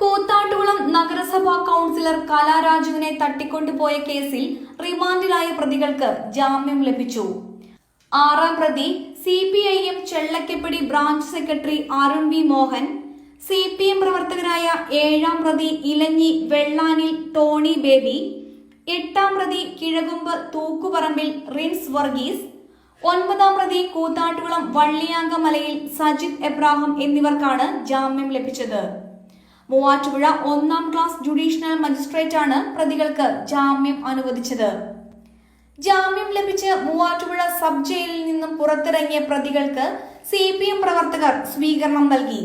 കൂത്താട്ടുകുളം നഗരസഭാ കൗൺസിലർ കലാരാജുവിനെ തട്ടിക്കൊണ്ടുപോയ കേസിൽ റിമാൻഡിലായ പ്രതികൾക്ക് ജാമ്യം ലഭിച്ചു. ആറാം പ്രതി C P I M Chellakkappadi branch secretary Arun V Mohan C P M പ്രവർത്തകരായ ഏഴാം പ്രതി ഇലഞ്ഞി വെള്ളാനിൽ ടോണി ബേബി എട്ടാം പ്രതി കിഴകുമ്പ് തൂക്കുപറമ്പിൽ റിൻസ് വർഗീസ് ഒൻപതാം പ്രതി കൂത്താട്ടുകുളം വള്ളിയാങ്കമലയിൽ സജിത് എബ്രാഹിം എന്നിവർക്കാണ് ജാമ്യം ലഭിച്ചത്. മൂവാറ്റുപുഴ ഒന്നാം ക്ലാസ് ജുഡീഷ്യൽ മജിസ്ട്രേറ്റാണ് പ്രതികൾക്ക് ജാമ്യം അനുവദിച്ചത്. ജാമ്യം ലഭിച്ച് മൂവാറ്റുപുഴ സബ് ജയിലിൽ നിന്നും പുറത്തിറങ്ങിയ പ്രതികൾക്ക് സി പി എം പ്രവർത്തകർ സ്വീകരണം നൽകി.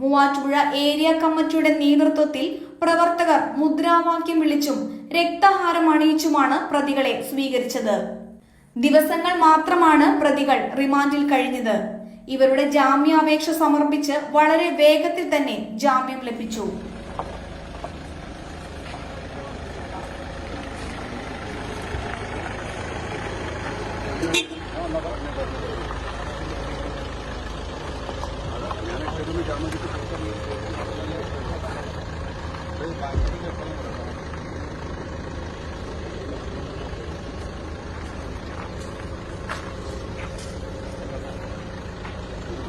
മൂവാറ്റുപുഴ ഏരിയ കമ്മിറ്റിയുടെ നേതൃത്വത്തിൽ പ്രവർത്തകർ മുദ്രാവാക്യം വിളിച്ചും രക്തഹാരം അണിയിച്ചുമാണ് പ്രതികളെ സ്വീകരിച്ചത്. ദിവസങ്ങൾ മാത്രമാണ് പ്രതികൾ റിമാൻഡിൽ കഴിഞ്ഞത്. ഇവരുടെ ജാമ്യാപേക്ഷ സമർപ്പിച്ച് വളരെ വേഗത്തിൽ തന്നെ ജാമ്യം ലഭിച്ചു.